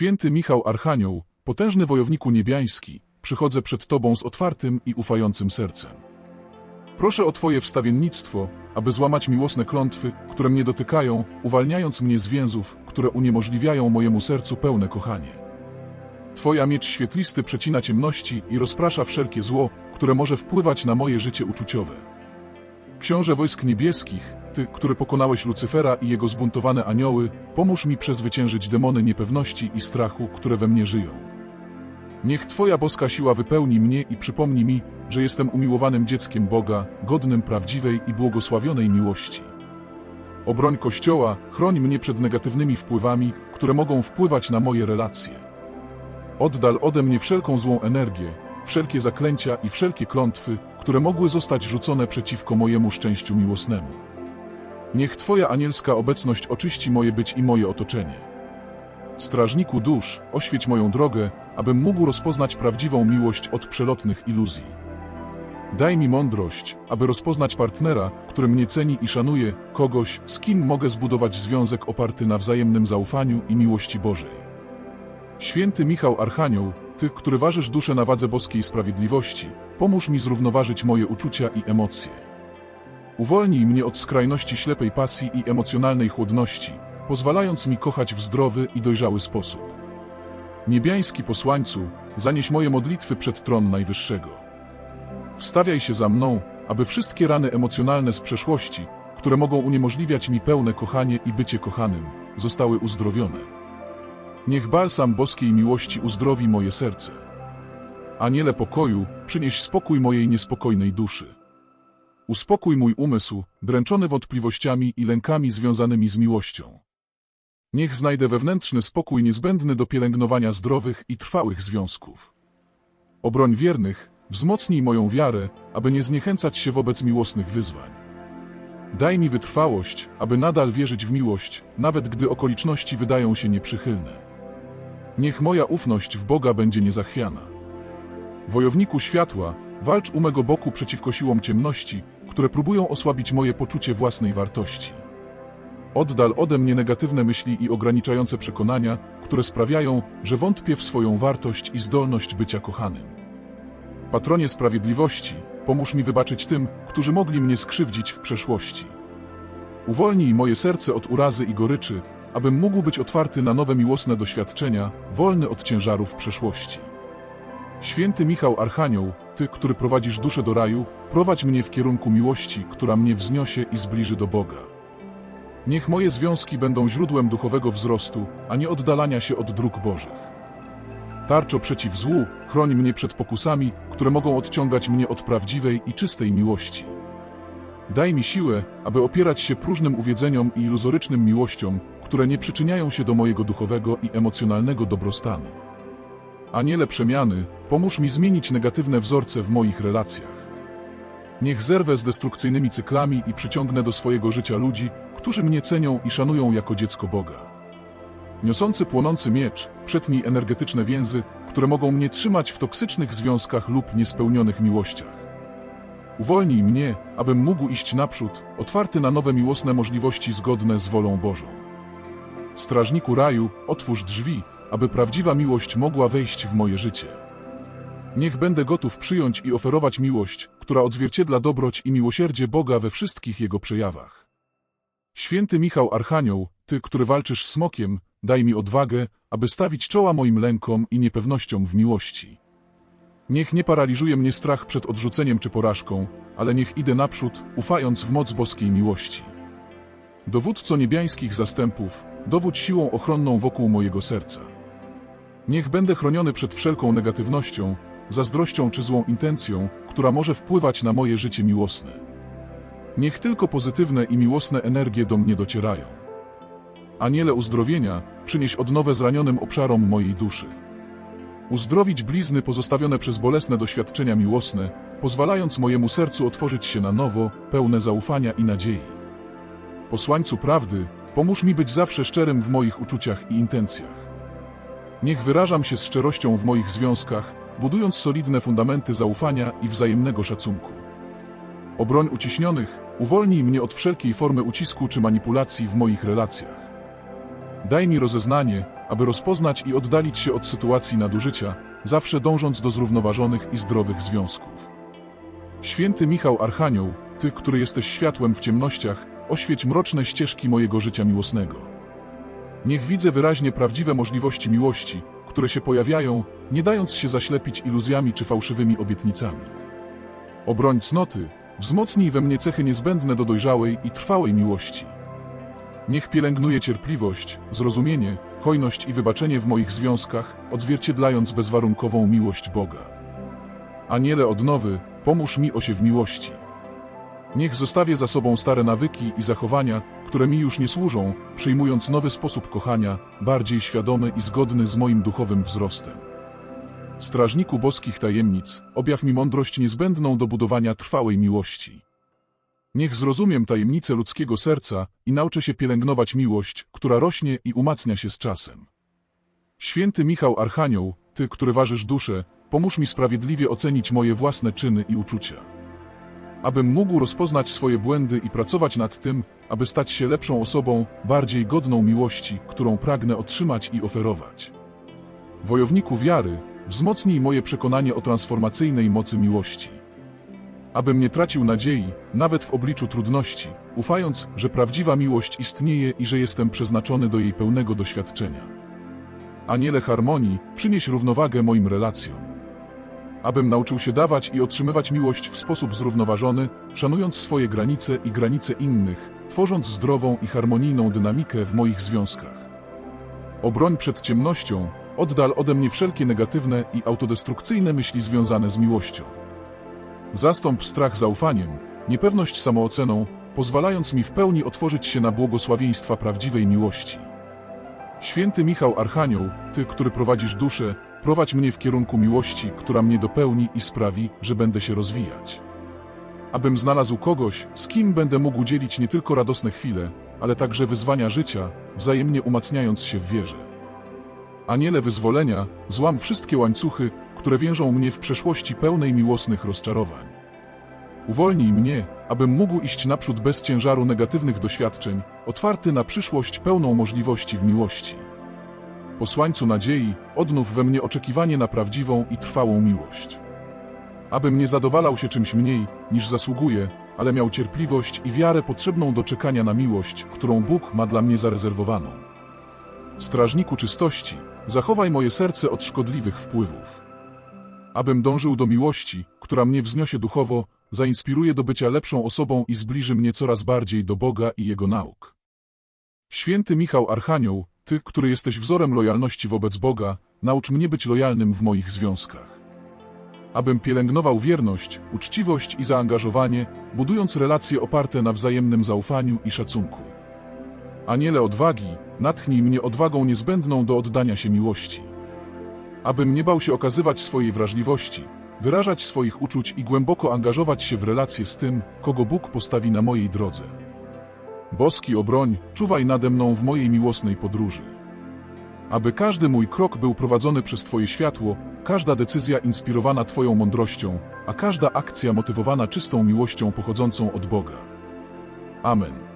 Święty Michał Archanioł, potężny wojowniku niebiański, przychodzę przed Tobą z otwartym i ufającym sercem. Proszę o Twoje wstawiennictwo, aby złamać miłosne klątwy, które mnie dotykają, uwalniając mnie z więzów, które uniemożliwiają mojemu sercu pełne kochanie. Twoja miecz świetlisty przecina ciemności i rozprasza wszelkie zło, które może wpływać na moje życie uczuciowe. Książę wojsk niebieskich, Ty, który pokonałeś Lucyfera i jego zbuntowane anioły, pomóż mi przezwyciężyć demony niepewności i strachu, które we mnie żyją. Niech Twoja boska siła wypełni mnie i przypomni mi, że jestem umiłowanym dzieckiem Boga, godnym prawdziwej i błogosławionej miłości. Obroń Kościoła, chroń mnie przed negatywnymi wpływami, które mogą wpływać na moje relacje. Oddal ode mnie wszelką złą energię, wszelkie zaklęcia i wszelkie klątwy, które mogły zostać rzucone przeciwko mojemu szczęściu miłosnemu. Niech Twoja anielska obecność oczyści moje być i moje otoczenie. Strażniku dusz, oświeć moją drogę, abym mógł rozpoznać prawdziwą miłość od przelotnych iluzji. Daj mi mądrość, aby rozpoznać partnera, który mnie ceni i szanuje, kogoś, z kim mogę zbudować związek oparty na wzajemnym zaufaniu i miłości Bożej. Święty Michał Archanioł, Ty, który ważysz duszę na wadze boskiej sprawiedliwości, pomóż mi zrównoważyć moje uczucia i emocje. Uwolnij mnie od skrajności ślepej pasji i emocjonalnej chłodności, pozwalając mi kochać w zdrowy i dojrzały sposób. Niebiański posłańcu, zanieś moje modlitwy przed tron Najwyższego. Wstawiaj się za mną, aby wszystkie rany emocjonalne z przeszłości, które mogą uniemożliwiać mi pełne kochanie i bycie kochanym, zostały uzdrowione. Niech balsam boskiej miłości uzdrowi moje serce. Aniele pokoju, przynieś spokój mojej niespokojnej duszy. Uspokój mój umysł, dręczony wątpliwościami i lękami związanymi z miłością. Niech znajdę wewnętrzny spokój niezbędny do pielęgnowania zdrowych i trwałych związków. Obroń wiernych, wzmocnij moją wiarę, aby nie zniechęcać się wobec miłosnych wyzwań. Daj mi wytrwałość, aby nadal wierzyć w miłość, nawet gdy okoliczności wydają się nieprzychylne. Niech moja ufność w Boga będzie niezachwiana. Wojowniku światła, walcz u mego boku przeciwko siłom ciemności, które próbują osłabić moje poczucie własnej wartości. Oddal ode mnie negatywne myśli i ograniczające przekonania, które sprawiają, że wątpię w swoją wartość i zdolność bycia kochanym. Patronie sprawiedliwości, pomóż mi wybaczyć tym, którzy mogli mnie skrzywdzić w przeszłości. Uwolnij moje serce od urazy i goryczy, abym mógł być otwarty na nowe miłosne doświadczenia, wolny od ciężarów przeszłości. Święty Michał Archanioł, Ty, który prowadzisz duszę do raju, prowadź mnie w kierunku miłości, która mnie wzniesie i zbliży do Boga. Niech moje związki będą źródłem duchowego wzrostu, a nie oddalania się od dróg Bożych. Tarczo przeciw złu, chroń mnie przed pokusami, które mogą odciągać mnie od prawdziwej i czystej miłości. Daj mi siłę, aby opierać się próżnym uwiedzeniom i iluzorycznym miłościom, które nie przyczyniają się do mojego duchowego i emocjonalnego dobrostanu. Aniele przemiany, pomóż mi zmienić negatywne wzorce w moich relacjach. Niech zerwę z destrukcyjnymi cyklami i przyciągnę do swojego życia ludzi, którzy mnie cenią i szanują jako dziecko Boga. Niosący płonący miecz, przetnij energetyczne więzy, które mogą mnie trzymać w toksycznych związkach lub niespełnionych miłościach. Uwolnij mnie, abym mógł iść naprzód, otwarty na nowe miłosne możliwości zgodne z wolą Bożą. Strażniku raju, otwórz drzwi, aby prawdziwa miłość mogła wejść w moje życie. Niech będę gotów przyjąć i oferować miłość, która odzwierciedla dobroć i miłosierdzie Boga we wszystkich Jego przejawach. Święty Michał Archanioł, Ty, który walczysz z smokiem, daj mi odwagę, aby stawić czoła moim lękom i niepewnościom w miłości. Niech nie paraliżuje mnie strach przed odrzuceniem czy porażką, ale niech idę naprzód, ufając w moc boskiej miłości. Dowódco niebiańskich zastępów, dowódź siłą ochronną wokół mojego serca. Niech będę chroniony przed wszelką negatywnością, zazdrością czy złą intencją, która może wpływać na moje życie miłosne. Niech tylko pozytywne i miłosne energie do mnie docierają. Aniele uzdrowienia, przynieś odnowę zranionym obszarom mojej duszy. Uzdrowić blizny pozostawione przez bolesne doświadczenia miłosne, pozwalając mojemu sercu otworzyć się na nowo, pełne zaufania i nadziei. Posłańcu prawdy, pomóż mi być zawsze szczerym w moich uczuciach i intencjach. Niech wyrażam się z szczerością w moich związkach, budując solidne fundamenty zaufania i wzajemnego szacunku. Obroń uciśnionych, uwolnij mnie od wszelkiej formy ucisku czy manipulacji w moich relacjach. Daj mi rozeznanie, aby rozpoznać i oddalić się od sytuacji nadużycia, zawsze dążąc do zrównoważonych i zdrowych związków. Święty Michał Archanioł, Ty, który jesteś światłem w ciemnościach, oświeć mroczne ścieżki mojego życia miłosnego. Niech widzę wyraźnie prawdziwe możliwości miłości, które się pojawiają, nie dając się zaślepić iluzjami czy fałszywymi obietnicami. Obroń cnoty, wzmocnij we mnie cechy niezbędne do dojrzałej i trwałej miłości. Niech pielęgnuje cierpliwość, zrozumienie, hojność i wybaczenie w moich związkach, odzwierciedlając bezwarunkową miłość Boga. Aniele odnowy, pomóż mi osie w miłości. Niech zostawię za sobą stare nawyki i zachowania, które mi już nie służą, przyjmując nowy sposób kochania, bardziej świadomy i zgodny z moim duchowym wzrostem. Strażniku boskich tajemnic, objaw mi mądrość niezbędną do budowania trwałej miłości. Niech zrozumiem tajemnicę ludzkiego serca i nauczę się pielęgnować miłość, która rośnie i umacnia się z czasem. Święty Michał Archanioł, Ty, który ważysz duszę, pomóż mi sprawiedliwie ocenić moje własne czyny i uczucia. Abym mógł rozpoznać swoje błędy i pracować nad tym, aby stać się lepszą osobą, bardziej godną miłości, którą pragnę otrzymać i oferować. Wojowniku wiary, wzmocnij moje przekonanie o transformacyjnej mocy miłości. Abym nie tracił nadziei, nawet w obliczu trudności, ufając, że prawdziwa miłość istnieje i że jestem przeznaczony do jej pełnego doświadczenia. Aniele harmonii, przynieś równowagę moim relacjom. Abym nauczył się dawać i otrzymywać miłość w sposób zrównoważony, szanując swoje granice i granice innych, tworząc zdrową i harmonijną dynamikę w moich związkach. Obroń przed ciemnością, oddal ode mnie wszelkie negatywne i autodestrukcyjne myśli związane z miłością. Zastąp strach zaufaniem, niepewność samooceną, pozwalając mi w pełni otworzyć się na błogosławieństwa prawdziwej miłości. Święty Michał Archanioł, Ty, który prowadzisz duszę, prowadź mnie w kierunku miłości, która mnie dopełni i sprawi, że będę się rozwijać. Abym znalazł kogoś, z kim będę mógł dzielić nie tylko radosne chwile, ale także wyzwania życia, wzajemnie umacniając się w wierze. Aniele wyzwolenia, złam wszystkie łańcuchy, które więżą mnie w przeszłości pełnej miłosnych rozczarowań. Uwolnij mnie, abym mógł iść naprzód bez ciężaru negatywnych doświadczeń, otwarty na przyszłość pełną możliwości w miłości. Posłańcu nadziei, odnów we mnie oczekiwanie na prawdziwą i trwałą miłość. Abym nie zadowalał się czymś mniej, niż zasługuję, ale miał cierpliwość i wiarę potrzebną do czekania na miłość, którą Bóg ma dla mnie zarezerwowaną. Strażniku czystości, zachowaj moje serce od szkodliwych wpływów. Abym dążył do miłości, która mnie wzniesie duchowo, zainspiruje do bycia lepszą osobą i zbliży mnie coraz bardziej do Boga i Jego nauk. Święty Michał Archanioł, Ty, który jesteś wzorem lojalności wobec Boga, naucz mnie być lojalnym w moich związkach. Abym pielęgnował wierność, uczciwość i zaangażowanie, budując relacje oparte na wzajemnym zaufaniu i szacunku. Aniele odwagi, natchnij mnie odwagą niezbędną do oddania się miłości. Abym nie bał się okazywać swojej wrażliwości, wyrażać swoich uczuć i głęboko angażować się w relacje z tym, kogo Bóg postawi na mojej drodze. Boski obroń, czuwaj nade mną w mojej miłosnej podróży. Aby każdy mój krok był prowadzony przez Twoje światło, każda decyzja inspirowana Twoją mądrością, a każda akcja motywowana czystą miłością pochodzącą od Boga. Amen.